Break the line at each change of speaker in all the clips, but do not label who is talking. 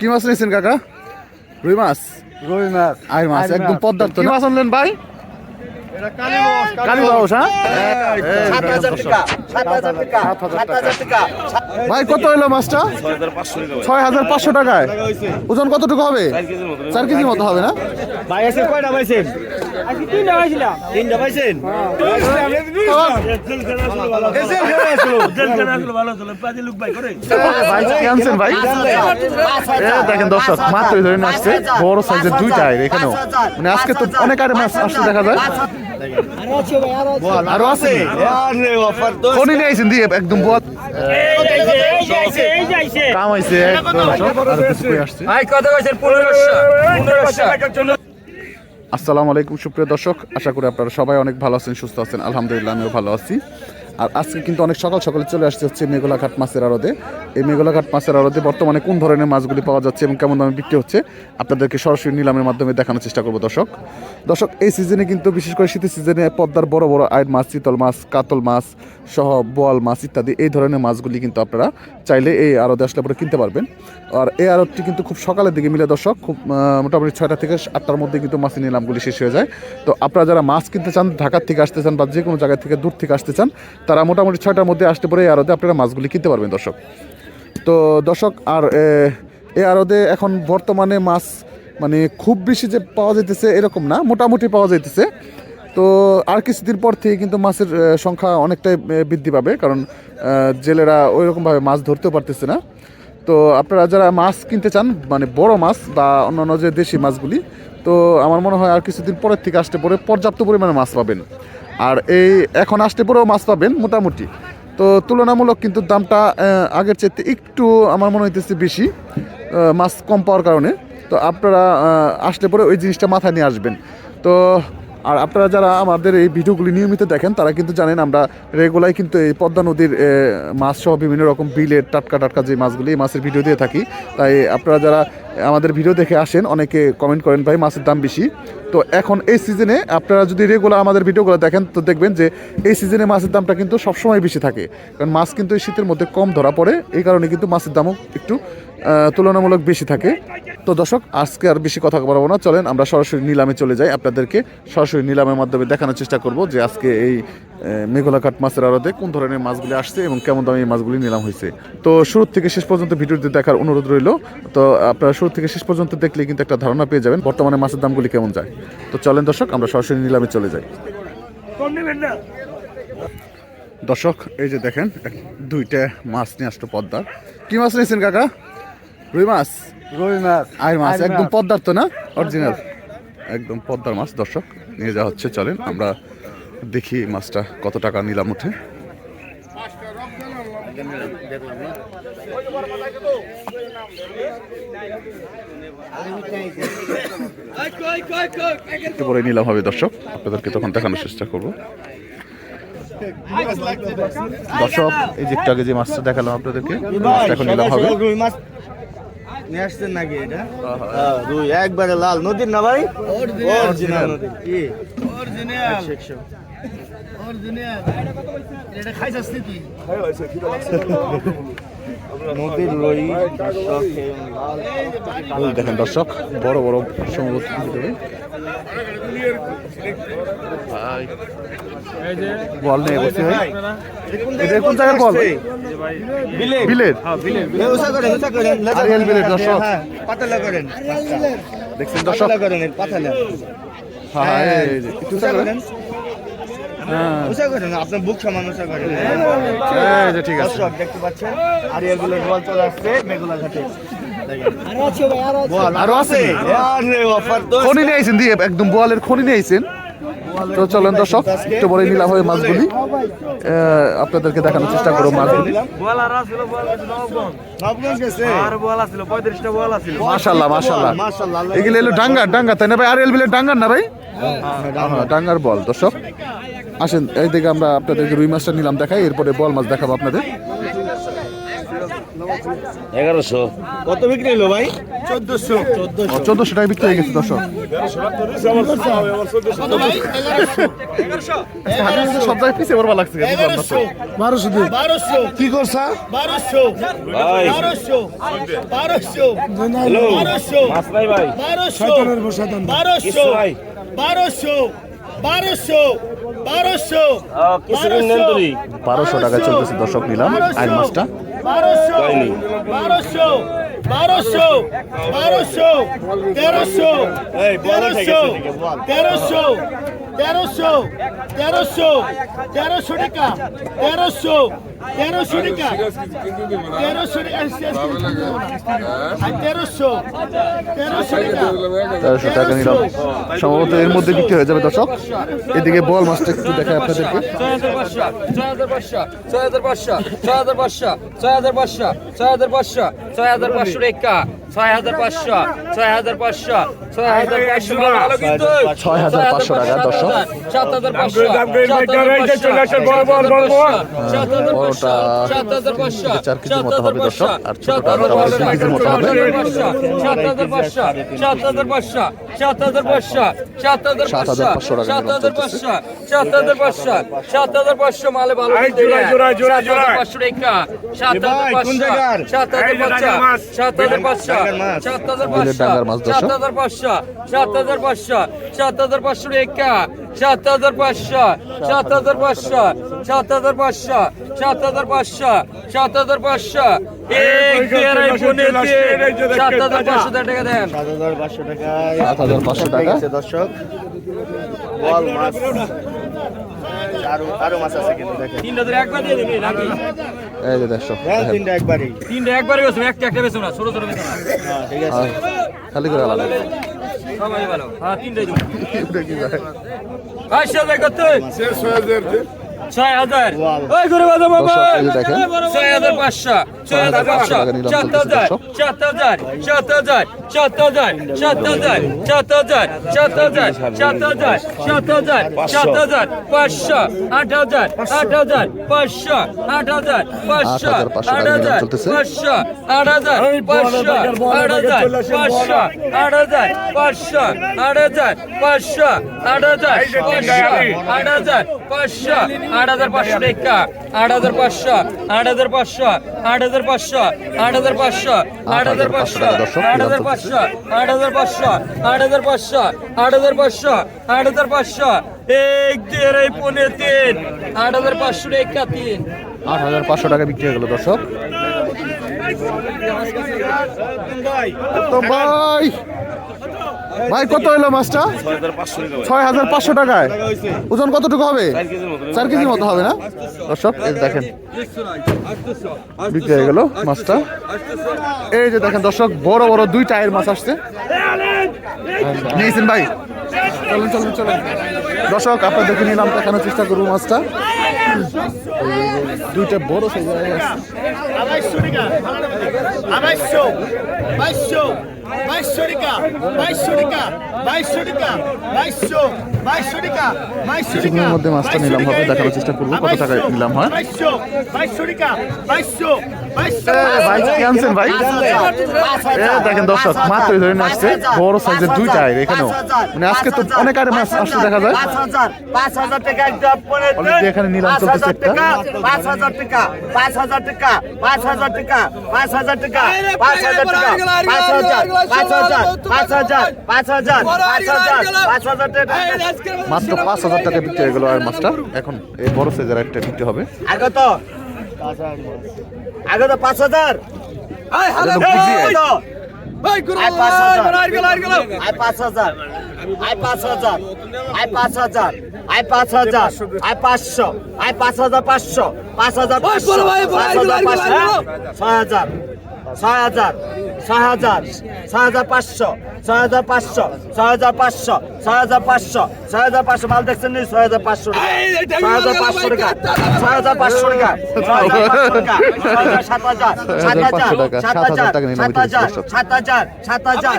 কি মাছ নিয়েছেন কাকা? রুই মাছ?
রুই মাছ।
আই মাছ একদম পদ্মার তো কি মাছ আনলেন ভাই? এটা কালী বাউস হ্যাঁ?
সাত হাজার টাকা।
ভাই কত হলো মাছটা? ছয় হাজার পাঁচশো টাকায়। ওজন কতটুকু হবে? চার কেজি মতো হবে না?
ভাই আছে কয়টা পাইছেন?
দেখেন দর্শক মাত্র ধরে আসছে। বড় সাইজের দুইটা এখানেও। মানে আজকে তো অনেক আরে মাছ আসছে দেখা যায়। আরও আছে? কোনি দিয়ে একদম বল কাম আসসালামু আলাইকুম সুপ্রিয় দর্শক। আশা করি আপনারা সবাই অনেক ভালো আছেন সুস্থ আছেন। আলহামদুলিল্লাহ আমিও ভালো আছি। আর আজকে কিন্তু অনেক সকাল সকালে চলে আসছে হচ্ছে মেঘলাঘাট মাছের আড়তে। এই মেঘলাঘাট মাছের আড়তে বর্তমানে কোন ধরনের মাছগুলি পাওয়া যাচ্ছে এবং কেমন দামে বিক্রি হচ্ছে, আপনাদেরকে সরাসরি নিলামের মাধ্যমে দেখানোর চেষ্টা করব দর্শক। দর্শক, এই সিজনে কিন্তু বিশেষ করে শীতের সিজনে পদ্মার বড় বড় আয়ের মাছ, চিতল মাছ, কাতল মাছ সহ বোয়াল মাছ ইত্যাদি এই ধরনের মাছগুলি কিন্তু আপনারা চাইলে এই আড়তে আসলে পরে কিনতে পারবেন। আর এই আড়তটি কিন্তু খুব সকালের দিকে মিলে দর্শক, খুব মোটামুটি ছয়টা থেকে আটটার মধ্যে কিন্তু মাছের নিলামগুলি শেষ হয়ে যায়। তো আপনারা যারা মাছ কিনতে চান ঢাকার থেকে আসতে চান বা যে কোনো জায়গা থেকে দূর থেকে আসতে চান তারা মোটামুটি ছয়টার মধ্যে আসতে পরে এই আড়তে আপনারা মাছগুলি কিনতে পারবেন, দর্শক। তো, দর্শক, আর এই আড়তে এখন বর্তমানে মাছ মানে খুব বেশি যে পাওয়া যাইতেছে এরকম না, মোটামুটি পাওয়া যাইতেছে। তো, আর কিছুদিন পর থেকে কিন্তু মাছের সংখ্যা অনেকটাই বৃদ্ধি পাবে, কারণ জেলেরা ওই রকমভাবে মাছ ধরতেও পারতেছে না। তো, আপনারা যারা মাছ কিনতে চান মানে বড় মাছ বা অন্যান্য যে দেশি মাছগুলি, তো আমার মনে হয় আর কিছুদিন পরের থেকে আসতে পরে, পর্যাপ্ত পরিমাণে মাছ পাবেন। আর এই এখন আসতে পরেও মাছ পাবেন মোটামুটি। তো তুলনামূলক কিন্তু দামটা আগের চাইতে একটু আমার মনে হইতেছে বেশি মাছ কম পাওয়ার কারণে। তো আপনারা আসলে পরে ওই জিনিসটা মাথায় নিয়ে আসবেন। তো আর আপনারা যারা আমাদের এই ভিডিওগুলি নিয়মিত দেখেন, তারা কিন্তু জানেন আমরা রেগুলাই কিন্তু এই পদ্মা নদীর মাছ সহ বিভিন্ন রকম বিলের টাটকা টাটকা যে মাছগুলি এই মাছের ভিডিও দিয়ে থাকি। তাই আপনারা যারা আমাদের ভিডিও দেখে আসেন, অনেকে কমেন্ট করেন, ভাই, মাছের দাম বেশি? তো এখন এই সিজনে আপনারা যদি রেগুলার আমাদের ভিডিওগুলো দেখেন, তো দেখবেন যে এই সিজনে মাছের দামটা কিন্তু সবসময় বেশি থাকে। কারণ মাছ কিন্তু এই শীতের মধ্যে কম ধরা পড়ে, এই কারণে কিন্তু মাছের দামও একটু তুলনামূলক বেশি থাকে। তো দর্শক আজকে আর বেশি কথা বলব না। চলেন আমরা সরাসরি নিলামে চলে যাই। আপনাদেরকে সরাসরি নিলামের মাধ্যমে দেখানোর চেষ্টা করব যে আজকে এই মেঘলাঘাট মাছের আড়তে কোন ধরনের মাছগুলি আসছে এবং কেমন দামে এই মাছগুলি নিলাম হয়েছে। তো শুরু থেকে শেষ পর্যন্ত ভিডিওটি দেখার অনুরোধ রইল। তো আপনারা শুরু থেকে শেষ পর্যন্ত দেখলে কিন্তু একটা ধারণা পেয়ে যাবেন বর্তমানে মাছের দামগুলি কেমন যায়। তো চলেন দর্শক আমরা সরাসরি নিলামে চলে যাই। দর্শক এই যে দেখেন দুইটা মাছ নিয়ে আসলো পদ্মার কি মাছ নিয়েছেন কাকা? রুই মাছ?
রুই মাছ।
আয়ের মাছ একদম পদ্মার তো না? অরিজিনাল একদম পদ্মার মাছ দর্শক। নিয়ে যাওয়া হচ্ছে চলেন আমরা দেখি মাছটা কত টাকা নিলাম উঠে। একটু পরে নিলাম হবে দর্শক। আপনাদেরকে তখন দেখানোর চেষ্টা করব। দর্শক এই যে একটু আগে যে মাছটা দেখালাম আপনাদেরকে এখন নিলাম হবে।
রুই মাছ। নিয়ে আসছেন নাকি এটা? দুই একবারে লাল। নদীর না ভাই? অরিজিনাল নদী কি? অরিজিনাল একশো। নদীর রুই দর্শক, এই লাল
ওই দেখেন দর্শক বড় বড়। ভাই বল নেই বসে কোন বল
লেজা
আরিয়াল বিলেত দর্শক।
হ্যাঁ, পাতলা করেন
দেখছেন দর্শক
পাতলা করেন
হ্যাঁ। করেন হ্যাঁ
করেন আপনার বুক সমান করেন
ঠিক আছে।
দর্শক দেখতে পাচ্ছেন আর এগুলো বল চলে আসছে মেঘলা ঘাটে। বল
আরও আছে
আরে তো
খনি নিয়ে আইছেন দিয়ে একদম বোয়ালের খনি নিয়ে আইছেন। তো চলেন দর্শক একটু বড় নিলাম হবে মাছগুলি আহ, আপনাদেরকে দেখানোর চেষ্টা করব মাছগুলি। মাশাল্লাহ মাশাল্লাহ এগুলো এলো ডাঙ্গার ডাঙ্গা তাই না ভাই? আর এল বিলের ডাঙ্গার না ভাই? হ্যাঁ, ডাঙ্গার বল দর্শক। আসেন এই দিকে আমরা আপনাদেরকে রুই মাছটা নিলাম দেখাই এরপরে বল মাছ দেখাবো আপনাদের।
এগারোশো।
কত বিক্রি হলো ভাই? চোদ্দশো। চোদ্দশো।
চোদ্দশো টাকা বিক্রি হয়ে গেছে দর্শক। সব জায়গায় পিছিয়ে পড়বা লাগছে বুঝলাম না তো।
বারোশো দিন
বারোশো।
কি করছা?
বারোশো।
ভাই।
বারোশো। বারোশো।
হ্যালো।
বারোশো।
মাছ নাই ভাই।
বারোশো।
শয়তানের বসা দান
বারোশো। বারোশো। বারোশো। বারোশো।
কিছু নেন তুই
বারোশো টাকা চলতেছে দর্শক নিলাম। আইল মাছটা।
বারোশো
হয়নি।
বারোশো বারোশো বারোশো তেরোশো তেরোশো তেরোশো তেরোশো তেরোশো তেরোশো টাকা তেরোশো তেরোশো টাকা তেরোশো টাকা তেরোশো তেরোশো টাকা
তেরোশো টাকা নিলাম। সম্ভবত এর মধ্যে বিক্রি হয়ে যাবে দর্শক। এদিকে বল মাছটা একটু দেখায় আপনাদেরকে।
ছয় হাজার পাঁচশো ছয় হাজার পাঁচশো ছয় হাজার পাঁচশো ছয় হাজার পাঁচশো ছয় হাজার পাঁচশো ছয় হাজার পাঁচশো। সুরেখা। ছয় হাজার পাঁচশো ছয় হাজার পাঁচশো ছয় হাজার পাঁচশো
ছয় হাজার পাঁচশো টাকা, দর্শক।
সাত হাজার পাঁচশো সাত হাজার পাঁচশো সাত হাজার পাঁচশো
চার কেজির মতো
সাত
হবে
হাজার
দর্শক,
পাঁচশো
আর ছোটটা দুই কেজির মতো হবে।
সাত হাজার পাঁচশো সাত হাজার পাঁচশো সাত হাজার পাঁচশো সাত হাজার
পাঁচশো
সাত হাজার পাঁচশো সাত হাজার পাঁচশো সাত হাজার পাঁচশো মালে ভালো সাত হাজার পাঁচশো সাত হাজার পাঁচশো সাত হাজার পাঁচশো সাত হাজার পাঁচশো
ডাঙ্গার মাছ।
সাত হাজার পাঁচশো
দর্শক।
সাত হাজার পাঁচশো সাত হাজার পাঁচশো সাত হাজার পাঁচশো রেখা সাত হাজার পাঁচশো সাত হাজার পাঁচশো সাত হাজার পাঁচশো সাত হাজার পাঁচশো সাত হাজার পাঁচশো এক দেড় পনেরো সাত হাজার পাঁচশো টাকা দেন
সাত হাজার পাঁচশো টাকা
সাত হাজার পাঁচশো টাকা।
দর্শক বল মাছ আরও আরও মাছ আছে কিন্তু দেখেন।
তিনটা ধরে একবার দিয়ে দিবি নাকি?
এই যে দর্শক
হ্যাঁ তিনটা একবারই।
তিনটা একবারই বেছো একটা একটা বেছো না ছোট ছোট বেছো না।
হ্যাঁ ঠিক আছে।
আর খালি করে আলাদা।
সবাই ভালো। হ্যাঁ তিনটাই দেবো।
এটা কি ভাই?
শেষ হয়ে কত ছয় হাজার। ওই করে বাজা
দেখেন।
ছয় হাজার পাঁচশো ছয় হাজার পাঁচশো সাত হাজার। সাত হাজার সাত হাজার সাত হাজার সাত হাজার সাত হাজার সাত হাজার সাত হাজার সাত হাজার সাত হাজার পাঁচশো আট হাজার আট হাজার পাঁচশো আট হাজার পাঁচশো
আট হাজার পাঁচশো
আট হাজার। পাঁচশো আট হাজার পাঁচশো আট হাজার পাঁচশো আট হাজার পাঁচশো আট হাজার পাঁচশো আট হাজার পাঁচশো আট হাজার পাঁচশো আট হাজার পাঁচশো আট হাজার পাঁচশো আট হাজার পাঁচশো আট হাজার পাঁচশো আট হাজার পাঁচশো আট হাজার পাঁচশো আট হাজার পাঁচশো আট হাজার পাঁচশো আট হাজার পাঁচশো আট হাজার পাঁচশো আট হাজার পাঁচশো এক দেড় পনেরো তিন আট হাজার পাঁচশো রেখা তিন
আট হাজার পাঁচশো টাকা বিক্রি হয়ে গেল দর্শক ভাই ভাই, কত হলো মাছটা? ছয় হাজার পাঁচশো টাকায়। ওজন কতটুকু হবে? চার কেজির মতো হবে না? দর্শক, এই দেখেন। বিক্রি হয়ে গেল মাছটা। এই যে দেখেন দর্শক, বড় বড় দুই টায়ের মাছ আসছে। নিয়েছেন ভাই? চলুন চলুন চলুন। দর্শক আপনাদেরকে নিলাম, দেখানোর চেষ্টা করব মাছটা। দুইটা বড় সাইজের আছে
বাইশশো টাকা বাইশশো টাকা বাইশশো টাকা বাইশশো বাইশশো টাকা বাইশশো টাকা
মধ্যে মাছটা নিলাম হবে দেখানোর চেষ্টা করব। কত টাকায় নিলাম হয়?
বাইশশো বাইশশো টাকা বাইশশো বাইশশো
ভাই? ভাই দেখেন দর্শক মাত্র ধরে নিয়ে আসছে। বড় সাইজের দুই টায়ার এখানেও। মানে আজকে তো অনেক আরে মাছ আসছে দেখা যায়।
পাঁচ হাজার পাঁচ হাজার টাকা একদম
এখানে নিলাম চলতেছে একটা।
টাকা পাঁচ হাজার টাকা পাঁচ হাজার টাকা পাঁচ হাজার টাকা পাঁচ হাজার টাকা পাঁচ হাজার টাকা পাঁচ হাজার
মাত্র পাঁচ হাজার টাকা বিক্রি হয়ে গেল আর মাছটা? এখন এই বড় সাইজের একটা বিক্রি হবে?
আগে তো আগে তো পাঁচ হাজার? পাঁচশো। আয় পাঁচ হাজার পাঁচশো। পাঁচ হাজার ছয় হাজার। ছয় হাজার। ছয় হাজার ছয় হাজার পাঁচশো ছয় হাজার পাঁচশো ছয় হাজার পাঁচশো ছয় হাজার পাঁচশো ছয় হাজার পাঁচশো মাল দেখছেন নি ছয় হাজার পাঁচশো টাকা ছয় হাজার পাঁচশো টাকা ছয় হাজার পাঁচশো টাকা ছয় হাজার সাত হাজার সাত হাজার সাত হাজার সাত হাজার সাত হাজার সাত হাজার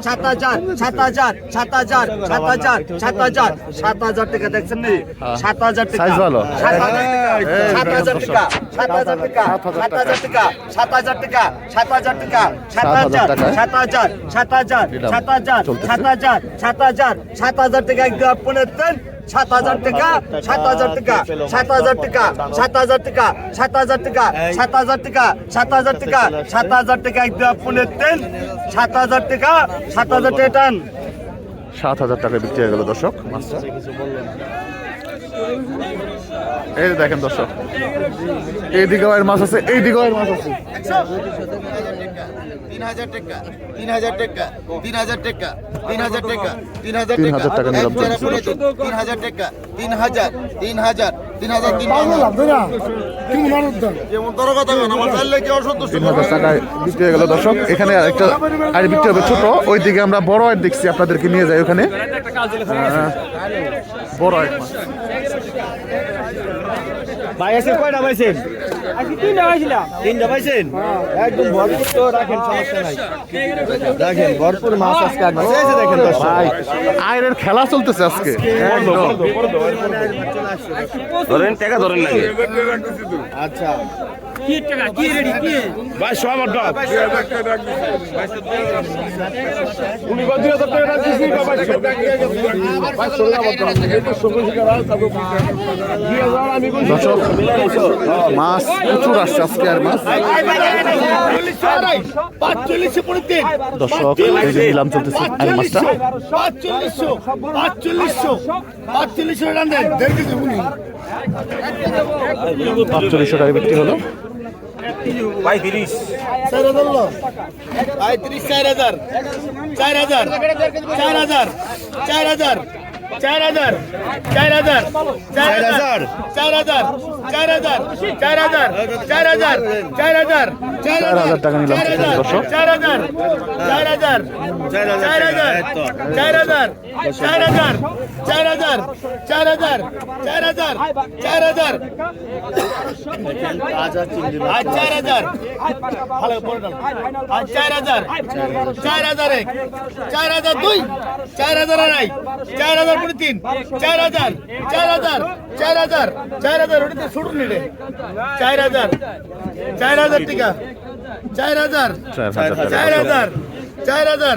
সাত হাজার সাত হাজার সাত হাজার সাত হাজার সাত হাজার সাত হাজার সাত হাজার টাকা দেখছেন নি সাত হাজার টাকা। সাত হাজার টাকা সাত হাজার টাকা সাত হাজার টাকা সাত হাজার টাকা সাত হাজার টাকা সাত হাজার টাকা সাত হাজার সাত হাজার সাত হাজার সাত হাজার সাত হাজার সাত হাজার সাত হাজার টাকা একদম সাত হাজার টাকা সাত হাজার টাকা সাত হাজার টাকা সাত হাজার টাকা সাত হাজার টাকা সাত হাজার টাকা সাত হাজার টাকা সাত হাজার টাকা একদম সাত হাজার টাকা সাত হাজার টাকা টান
সাত হাজার টাকা বিক্রি হয়ে গেল দর্শক মাছটা এই দেখেন দর্শক, এই দিকেও এর মাছ আছে, এই দিকেও এর মাছ আছে।
তিন হাজার টাকা তিন হাজার টাকা তিন হাজার টাকা তিন হাজার টাকা তিন হাজার
টাকা
তিন হাজার টাকা তিন হাজার তিন হাজার তিন হাজার তিন
দর্শক। এখানে একটা আর বিক্রি হবে ছোট ওই দিকে আমরা বড় আর দেখছি, আপনাদেরকে নিয়ে যাই ওখানে। বড় মাছ।
ভাই আছে কয়টা পাইছেন? তিনটা পাইছেন? একদম ভরপুর তো রাখেন সমস্যা নাই। দেখেন ভরপুর মাছ আজকে যে দেখেন তো
ভাই আয়রের খেলা চলতেছে আজকে।
ধরেন টাকা ধরেন লাগে
আচ্ছা।
কি টাকা? কি রেডি কি? ভাই সব
ডক উনি কত
দর্শক নিলাম চলতেছে আর মাছটা।
পাঁচচল্লিশশো পাঁচচল্লিশশো পাঁচচল্লিশশো টাকা দেড় কেজি
পাঁচচল্লিশশো টাকা বিক্রি হলো।
ভাই তিরিশ
চার হাজার লো। পঁয়ত্রিশ চার হাজার। চার হাজার। চার হাজার। চার হাজার। চার হাজার চার হাজার চার হাজার চার হাজার চার হাজার চার হাজার চার হাজার চার হাজার চার
হাজার টাকা নিলাম
চার হাজার চার হাজার চার হাজার চার হাজার চার হাজার চার হাজার চার হাজার চার হাজার চার হাজার আর চার হাজার ভালো। আর চার হাজার চার হাজার এক চার হাজার দুই চার হাজার আড়াই চার হাজার করে তিন চার হাজার চার হাজার চার হাজার চার হাজার ওটিতে ছুটুন নিলে চার হাজার চার হাজার টিকা। চার হাজার
চার হাজার
চার হাজার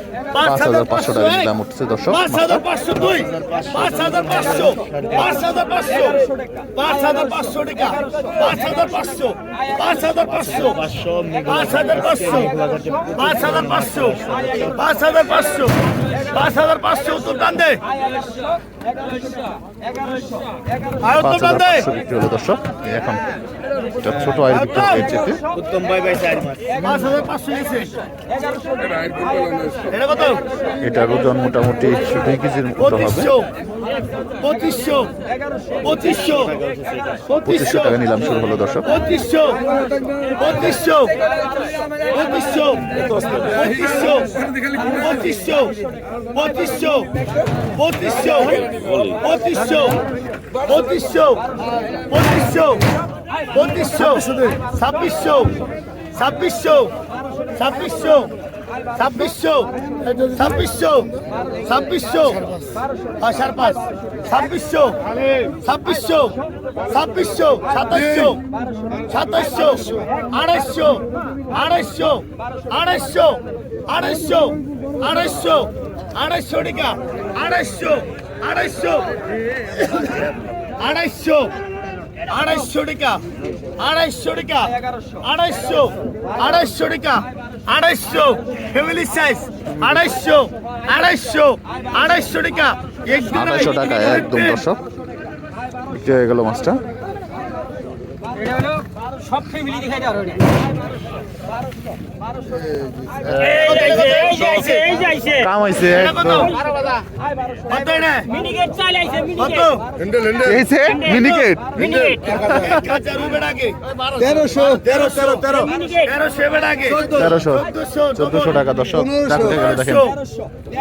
পাঁচ হাজার পাঁচশো
টাকা দাম উঠছে দর্শক
পাঁচ হাজার পাঁচশো দুই পাঁচ হাজার পাঁচশো পাঁচ হাজার পাঁচশো পাঁচ হাজার পাঁচশো টাকা পাঁচ হাজার পাঁচশো পাঁচ হাজার পাঁচশো পাঁচ হাজার পাঁচশো পাঁচ হাজার পাঁচশো পাঁচ হাজার পাঁচশো পাঁচ হাজার পাঁচশো উত্তর টান দে
দর্শক। এখন এটা ছোট আয়ের বিক্রি হয়ে যেতে
উত্তম ভাই ভাই চার মাস।
গেছে এটা কত?
এটার ওজন মোটামুটি দুই কেজির মতো হবে।
পঁচিশশো পঁচিশশো পঁচিশশো
টাকা নিলাম শুরু হলো দর্শক
পঁচিশশো পঁচিশশো পঁচিশশো পঁচিশশো পঁচিশশো পঁচিশশো পঁচিশশো পঁচিশশো পঁচিশশো পঁচিশশো পঁচিশশো ছাব্বিশশো ছাব্বিশশো ছাব্বিশশো ছাব্বিশশো ছাব্বিশশো ছাব্বিশশো, পাঁচ ছাব্বিশশো ছাব্বিশশো ছাব্বিশশো, সাতাশশো সাতাশশো, আড়াইশো আড়াইশো আড়াইশো আড়াইশো আড়াইশো আড়াইশো টাকা, আড়াইশো আড়াইশো আড়াইশো আড়াইশো টাকা আড়াইশো টাকা, আড়াইশো আড়াইশো টাকা আড়াইশো ফ্যামিলি সাইজ আড়াইশো আড়াইশো আড়াইশো টাকা। একদম
আড়াইশো টাকা একদম দর্শক। বিক্রি হয়ে গেল মাছটা।
সব ফ্যামিলি
কাম হয়েছে
মিনিকেট
তেরোশো। তেরোশো
চোদ্দশো। টাকা দর্শক দেখেন।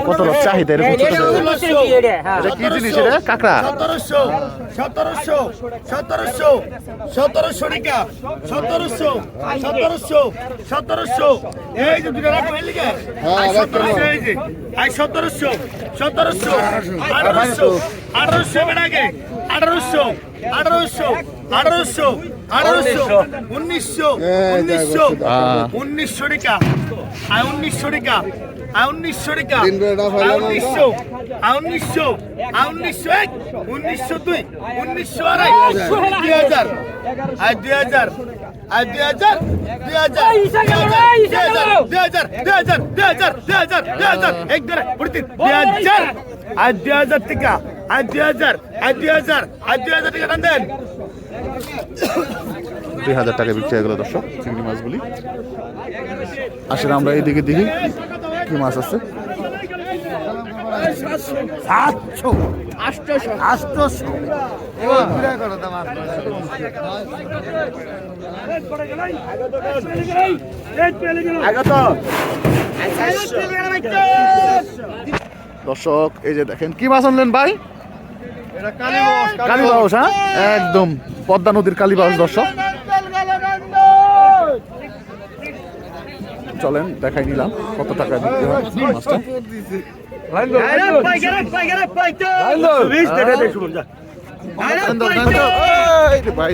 কত লোক চাহিদা এরকম কি জিনিস এটা? কাঁকড়া।
সতেরোশো। সতেরোশো। সতেরোশো। সতেরোশো। সতেরোশো। সতেরোশো। এই যে দুটো রাখো এই লিগে আই সতেরোশো এই যে। আই সতেরোশো সতেরোশো আঠারোশো আঠারোশো আগে। আঠারোশো আঠারোশো আঠারোশো আঠারোশো উনিশশো উনিশশো
আহ।
উনিশশো টাকা। আয় উনিশশো টাকা। আয় উনিশশো টাকা। আয় উনিশশো আয় উনিশশো আয় উনিশশো এক উনিশশো দুই উনিশশো আড়াই। দুই হাজার আয় দুই হাজার দুই হাজার দুই হাজার দুই হাজার দুই হাজার দুই হাজার দুই হাজার দুই হাজার এক ধরে প্রতি দুই হাজার দুই হাজার টাকা দুই হাজার দুই হাজার দুই হাজার টাকা টান দেন
দুই হাজার টাকা বিক্রি হয়ে গেল দর্শক চিংড়ি মাছগুলি আসলে আমরা এইদিকে দেখি কি মাছ আছে দর্শক এই যে দেখেন কি মাছ আনলেন ভাই? কালীবাউস হ্যাঁ? একদম পদ্মা নদীর কালীবাউস দর্শক। চলেন দেখাই নিলাম কত টাকা বিক্রি হয় মাছটা। ভাই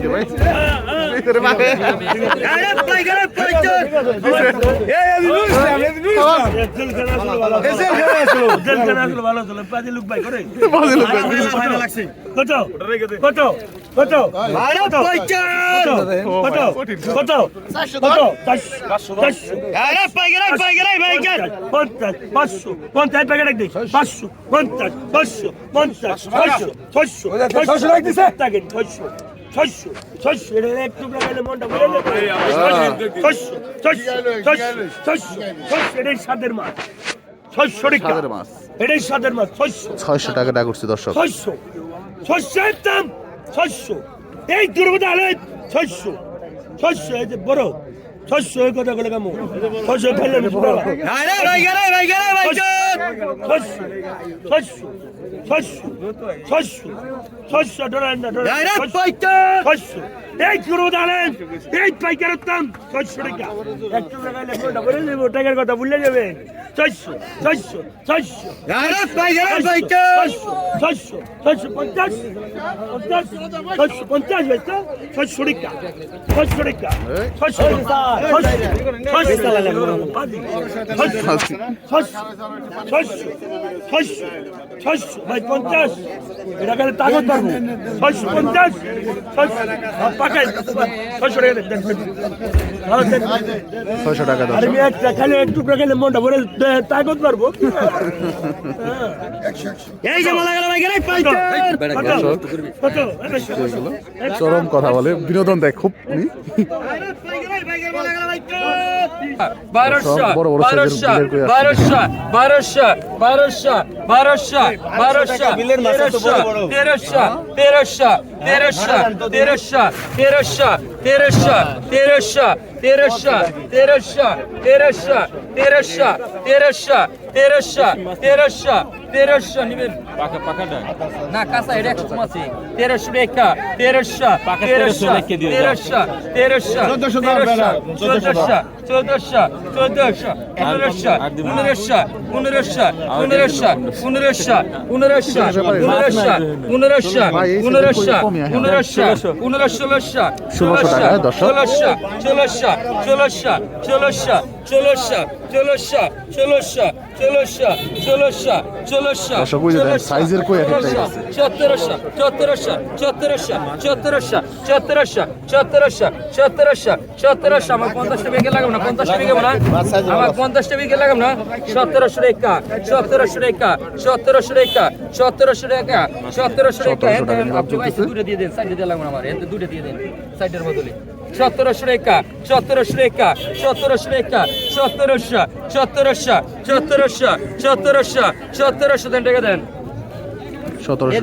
ভাই দেন তো, দেন তো। এই রে ভাই রে ভাই এই রে ভাই। বাজে লোক ভাই।
কত কত কত কত কত কত পঞ্চাশ পাঁচশো পঞ্চাশ প্যাকেট একদিন পাঁচশো পঞ্চাশ পাঁচশো পঞ্চাশ ছয়শো ছয়শো ছয়শো লাগতেছে প্যাকেট ছয়শো ছয়শো ছয়শো। এটা এক টুকরা গেলে মনটা বলে ছয়শো ছয়শো ছয়শো ছয়শো ছয়শো এটাই সাদের মাছ। ছয়শো টাকা
সাদের মাছ।
এটাই সাদের মাছ ছয়শো।
ছয়শো টাকাটা টাকা করছে দর্শক।
ছয়শো। ছয়শোর দাম ছয়শো। এই দুর্বতা হলে ছয়শো। ছয়শো এই যে বড়। ছয়শো কথা বলে কেমন ছয়শো ফেললে ছয়শো ছয়শো ছয়শো ছয়শো ছয়শো ছয়শো এই দুর্বতা হলে এই পাইকারের দাম ছয়শো টাকা। একটু টাকা লেখা বলে দেবো টাকার কথা ভুলে যাবে। ছয়শো ছয়শো ছয়শো ছয়শো ছয়শো পঞ্চাশ পঞ্চাশ ছয়শো পঞ্চাশ টাকা ছয়শো টাকা ছয়শো টাকা ছয়শো ছয়শো ছয়শো ছয়শো ভাই পঞ্চাশ এটা গেলে তাগত পারব। ছয়শো পঞ্চাশ ছয়শো ਪੱਕਾ ਛੁੜੇ ਦੇ
ছয়শো টাকা
একটা খালি একটু খেলে মনটা ভরে তাগত পারব? এই যে মালা গেল ভাই গেলে
চরম কথা বলে বিনোদন দেয় খুব বড় বড়
বারোশো। বারোশো বারোশো বারোশো বারোশো বারোশো তেরোশো তেরোশো তেরোশো তেরোশো তেরোশো তেরোশো তেরোশো তেরোশো তেরোশো তেরোশো তেরোশো তেরোশো তেরোশো তেরোশো তেরোশো নিবেন পাকা পাকাটা না কাঁচা এটা একশো আছে তেরোশো রেখা তেরোশো তেরোশো তেরোশো তেরোশো তেরোশো চোদ্দশো চোদ্দশো চোদ্দশো পনেরোশো পনেরোশো পনেরোশো পনেরোশো পনেরোশো পনেরোশো পনেরোশো পনেরোশো
ভাই, এই
পনেরোশো
সাইজের কমই আছে।
পনেরোশো পনেরো ষোলোশো
ষোলোশো টাকা, দর্শক।
ষোলোশো ষোলোশো ষোলোশো ষোলোশো ষোলোশো ষোলোশো ষোলোশো ষোলোশো ষোলোশো ষোলোশো
সাইজের কই।
সতেরোশো সতেরোশো সতেরোশো সতেরোশো সতেরোশো সতেরোশো সতেরোশো সতেরোশো আমার পঞ্চাশটা বিঘে লাগাম না পঞ্চাশটা বিঘে না? আমার পঞ্চাশটা বিঘে লাগাম না? সতেরোশো রেখা সতেরোশো রেখা সতেরোশো রেখা সতেরোশো রেখা সতেরোশো রেখা।
1700 টাকা নিলাম
আপনি ভাই
চলতেছে।
দূরে দিয়ে দেন সাইডে দিয়ে লাগবে আমার এতে দূরে দিয়ে দেন সাইডের বদলে। সতেরোশো রেখা সতেরোশো রেখা সতেরোশো রেখা সতেরোশো সতেরোশো সতেরোশো সতেরোশো সতেরোশো। দেন টাকা দেন।
সতেরোশো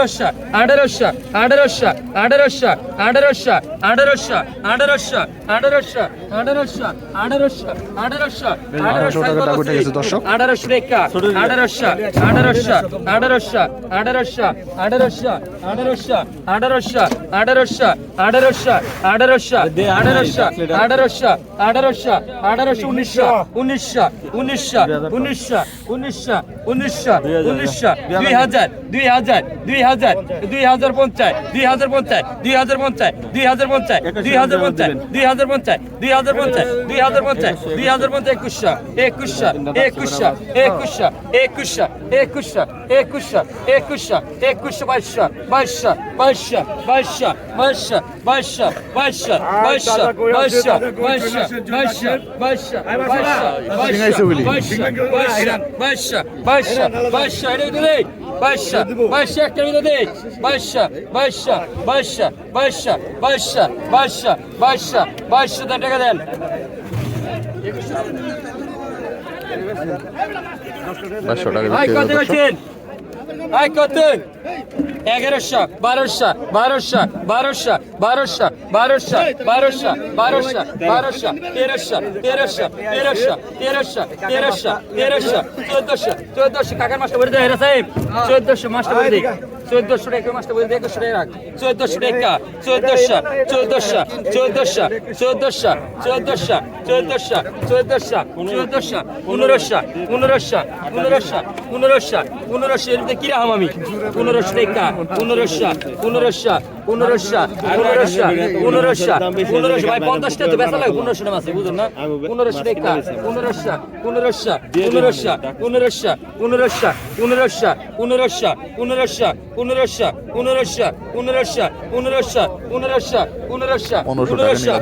আঠারোশো আঠারোশো আঠারোশো আঠারোশো আঠারোশো আঠারোশো আঠারোশো আঠারোশো আঠারোশো আঠারোশো আঠারোশো
আঠারোশো।
আঠারোশো রেখা আঠারোশো আঠারোশো আঠারোশো আঠারোশো আঠারোশো আঠারোশো আঠারোশো আঠারোশো আঠারোশো আঠারোশো আঠারোশো আঠারোশো আঠারোশো আঠারোশো উনিশশো উনিশশো উনিশশো উনিশশো উনিশশো উনিশশো উনিশশো দুই হাজার দুই হাজার দুই হাজার দুই হাজার পঞ্চাশ দুই হাজার পঞ্চাশ দুই হাজার পঞ্চাশ দুই হাজার পঞ্চাশ দুই হাজার পঞ্চাশ দুই হাজার পঞ্চাশ দুই হাজার পঞ্চাশ দুই হাজার পঞ্চাশ দুই হাজার পঞ্চাশ একুশশো একুশশো একুশশো একুশশো একুশশো একুশশো একুশশো একুশশো একুশশো বাইশশো বাইশশো বাইশশো বাইশশো বাইশশো বাইশশো বাইশশো বাইশশো বাইশশো বাইশশো বাইশশো বাইশশো বাইশশো
বলি।
বাইশশো বাইশশো বাইশশো বাইশশো বাইশশো বাইশশো বাইশশো একটা কিন্তু দেই বাইশশো বাইশশো বাইশশো বাইশশো বাইশশো বাইশশো বাইশশো বাইশশো দেন টাকা দেন।
বাইশশো টাকা বিক্রি
কত এগারোশো, বারোশো বারোশো বারোশো বারোশো বারোশো বারোশো বারোশো বারোশো, তেরোশো তেরোশো তেরোশো তেরোশো তেরোশো তেরোশো, চোদ্দশো চোদ্দশো, কাকার মাস্টার বলে দেয় সাহেব। চোদ্দশো মাস্টার বলে দিই চোদ্দশো টাকা মাস্টার বলে দিই একুশশো টাকা রাখ। চোদ্দশো টাকা, চোদ্দশো চোদ্দশো চোদ্দশো চোদ্দশো চোদ্দশো চোদ্দশো চোদ্দশো চোদ্দশো, পনেরোশো পনেরোশো পনেরোশো পনেরোশো পনেরোশো এর মধ্যে আমি পনেরোশো টাকা পনেরোশো পনেরোশো পনেরোশো পনেরোশো পনেরোশো পনেরোশো ভাই পঞ্চাশটা তো বেচা লাগে পনেরোশো টাকা আছে বুঝুন না পনেরোশো টাকা পনেরোশো পনেরোশো পনেরোশো পনেরোশো পনেরোশো পনেরোশো পনেরোশো পনেরোশো পনেরোশো পনেরোশো পনেরোশো পনেরোশো পনেরোশো পনেরোশো।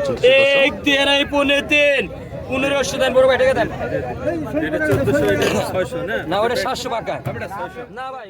এক দেড়াই পনেরো তিন পনেরোশো দেন বড় ভাই টাকা দেন না ওটা সাতশো টাকা না ভাই